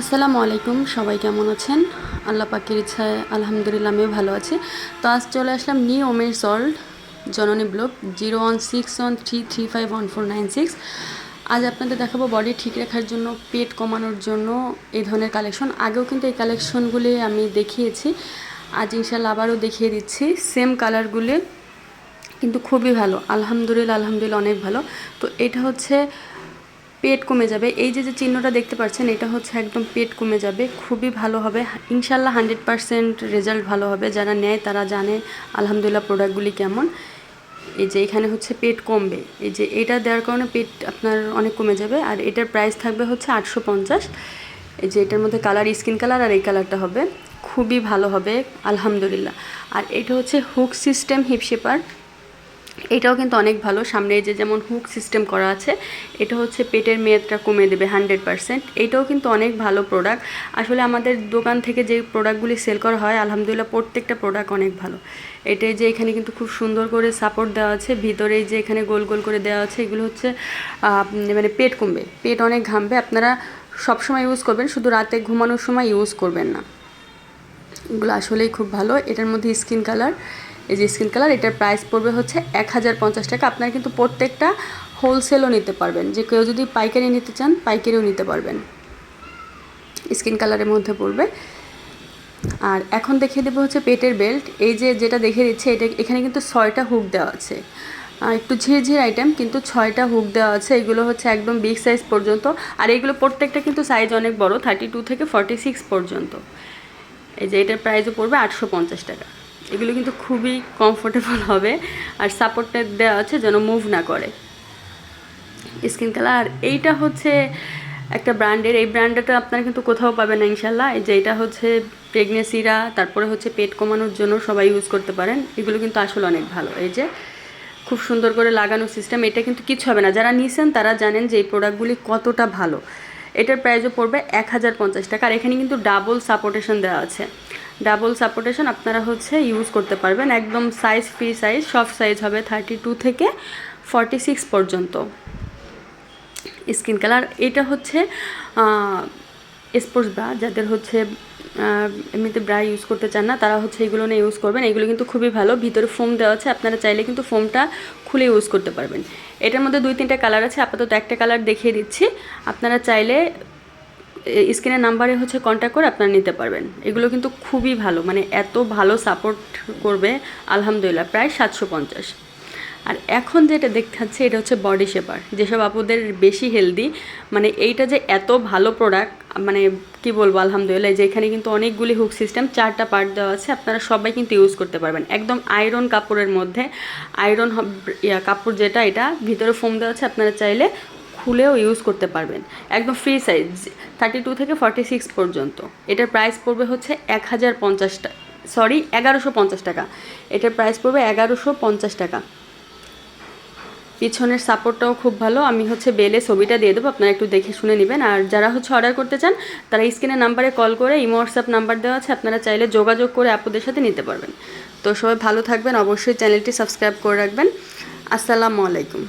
আসসালামু আলাইকুম, সবাই কেমন আছেন? আল্লাহ পাকের ইচ্ছায় আলহামদুলিল্লাহ আমিও ভালো আছি। তো আজ চলে আসলাম নিউ ওমের সল্ট জননী block zero one six one three three five one four nine six. আজ আপনাদের দেখাবো বডি ঠিক রাখার জন্য, পেট কমানোর জন্য এই ধরনের কালেকশন আগেও কিন্তু এই কালেকশনগুলি আমি দেখিয়েছি। আজ ইনশাল্লাহ আবারও দেখিয়ে দিচ্ছি। সেম কালারগুলি কিন্তু খুবই ভালো। আলহামদুলিল্লাহ আলহামদুলিল্লাহ অনেক ভালো। তো এটা হচ্ছে পেট কমে যাবে। এই যে যে চিহ্নটা দেখতে পাচ্ছেন, এটা হচ্ছে একদম পেট কমে যাবে। খুবই ভালো হবে। ইনশাল্লাহ হান্ড্রেড পারসেন্ট রেজাল্ট ভালো হবে। যারা নেয়, তারা জানে আলহামদুলিল্লাহ প্রোডাক্টগুলি কেমন। এই যে, এখানে হচ্ছে পেট কমবে। এই যে, এটা দেওয়ার কারণে পেট আপনার অনেক কমে যাবে। আর এটার প্রাইস থাকবে হচ্ছে আটশো পঞ্চাশ। এই যে, এটার মধ্যে কালার, স্কিন কালার আর এই কালারটা হবে। খুবই ভালো হবে। আলহামদুলিল্লাহ। আর এটা হচ্ছে হুক সিস্টেম হিপ শেপার। এটাও কিন্তু অনেক ভালো। সামনে যে যেমন হুক সিস্টেম করা আছে, এটা হচ্ছে পেটের মেয়াদটা কমে দেবে হান্ড্রেড পারসেন্ট এটাও কিন্তু অনেক ভালো প্রোডাক্ট আসলে আমাদের দোকান থেকে যে প্রোডাক্টগুলি সেল করা হয়, আলহামদুলিল্লাহ প্রত্যেকটা প্রোডাক্ট অনেক ভালো। এটাই যে এখানে কিন্তু খুব সুন্দর করে সাপোর্ট দেওয়া আছে ভিতরে যে এখানে গোল গোল করে দেওয়া আছে, এগুলো হচ্ছে মানে পেট কমবে। পেট অনেক ঘামবে। আপনারা সবসময় ইউজ করবেন, শুধু রাতে ঘুমানোর সময় ইউজ করবেন না। এগুলো আসলেই খুব ভালো। এটার মধ্যে স্কিন কালার এই যে স্কিন কালার এটার প্রাইস পড়বে হচ্ছে এক হাজার পঞ্চাশ টাকা। আপনারা কিন্তু প্রত্যেকটা হোলসেলও নিতে পারবেন। যে কেউ যদি পাইকারি নিতে চান, পাইকারিও নিতে পারবেন। স্কিন কালারের মধ্যে পড়বে। আর এখন দেখিয়ে দেবো হচ্ছে পেটের বেল্ট এই যে যেটা দেখিয়ে দিচ্ছে, এটা এখানে কিন্তু ছয়টা হুক দেওয়া আছে। একটু ঝিরঝির আইটেম কিন্তু ছয়টা হুক দেওয়া আছে। এগুলো হচ্ছে একদম বিগ সাইজ পর্যন্ত। আর এগুলো প্রত্যেকটা কিন্তু সাইজ অনেক বড় থার্টি টু থেকে ফর্টি সিক্স পর্যন্ত। এই যে এটার প্রাইসও পড়বে আটশো পঞ্চাশ টাকা। এগুলো কিন্তু খুবই কমফোর্টেবল হবে আর সাপোর্টটা দেওয়া আছে যেন মুভ না করে। স্কিন কালার আর এইটা হচ্ছে একটা ব্র্যান্ডের এই ব্র্যান্ডটা আপনারা কিন্তু কোথাও পাবেন না ইনশাল্লাহ এই যে এটা হচ্ছে প্রেগনেন্সিরা তারপরে হচ্ছে পেট কমানোর জন্য সবাই ইউজ করতে পারেন। এগুলো কিন্তু আসলে অনেক ভালো। এই যে খুব সুন্দর করে লাগানো সিস্টেম এটা কিন্তু কিছু হবে না। যারা নিছেন তারা জানেন যে এই প্রোডাক্টগুলি কতটা ভালো। এটার প্রাইসও পড়বে এক হাজার পঞ্চাশ টাকা। আর এখানে কিন্তু ডাবল সাপোর্টেশন দেওয়া আছে। ডাবল সাপোর্টেশন আপনারা হচ্ছে ইউজ করতে পারবেন। একদম সাইজ ফ্রি সাইজ সব সাইজ হবে থার্টি টু থেকে ফর্টি সিক্স পর্যন্ত। স্কিন কালার এটা হচ্ছে স্পোর্টস ব্রা যাদের হচ্ছে এমনিতে ব্রা ইউজ করতে চান না, তারা হচ্ছে এগুলো নিয়ে ইউজ করবেন। এগুলো কিন্তু খুবই ভালো। ভিতরে ফোম দেওয়া আছে, আপনারা চাইলে কিন্তু ফোমটা খুলে ইউজ করতে পারবেন। এটার মধ্যে দুই, তিনটা কালার আছে। আপাতত একটা কালার দেখিয়ে দিচ্ছি। আপনারা চাইলে স্ক্রিনের নাম্বারে হচ্ছে কন্ট্যাক্ট করে আপনারা নিতে পারবেন। এগুলো কিন্তু খুবই ভালো মানে এত ভালো সাপোর্ট করবে আলহামদুলিল্লাহ, প্রায় সাতশো পঞ্চাশ। আর এখন যেটা দেখতে পাচ্ছি এটা হচ্ছে বডি শেপার যেসব আপুদের বেশি হেলদি মানে এইটা যে এত ভালো প্রোডাক্ট মানে কি বলব আলহামদুলিল্লাহ যে এখানে কিন্তু অনেকগুলি হুক সিস্টেম চারটা পার্ট দেওয়া আছে, আপনারা সবাই কিন্তু ইউজ করতে পারবেন। একদম আয়রন কাপড়ের মধ্যে আয়রন কাপড় যেটা, এটা ভিতরে ফোম দেওয়া আছে, আপনারা চাইলে খুলেও ইউজ করতে পারবেন। একদম ফ্রি সাইজ থার্টি টু থেকে ফর্টি সিক্স পর্যন্ত। এটার প্রাইস পড়বে হচ্ছে এক হাজার পঞ্চাশ টাকা সরি এগারোশো পঞ্চাশ টাকা। এটার প্রাইস পড়বে এগারোশো পঞ্চাশ টাকা। পিছনের সাপোর্টটাও খুব ভালো। আমি হচ্ছে বেলে ছবিটা দিয়ে দেবো, আপনারা একটু দেখে শুনে নেবেন। আর যারা হচ্ছে অর্ডার করতে চান, তারা স্ক্রিনের নাম্বারে কল করে ইমো হোয়াটসঅ্যাপ নাম্বার দেওয়া আছে, আপনারা চাইলে যোগাযোগ করে আপুদের সাথে নিতে পারবেন। তো সবাই ভালো থাকবেন। অবশ্যই চ্যানেলটি সাবস্ক্রাইব করে রাখবেন। আসসালামু আলাইকুম।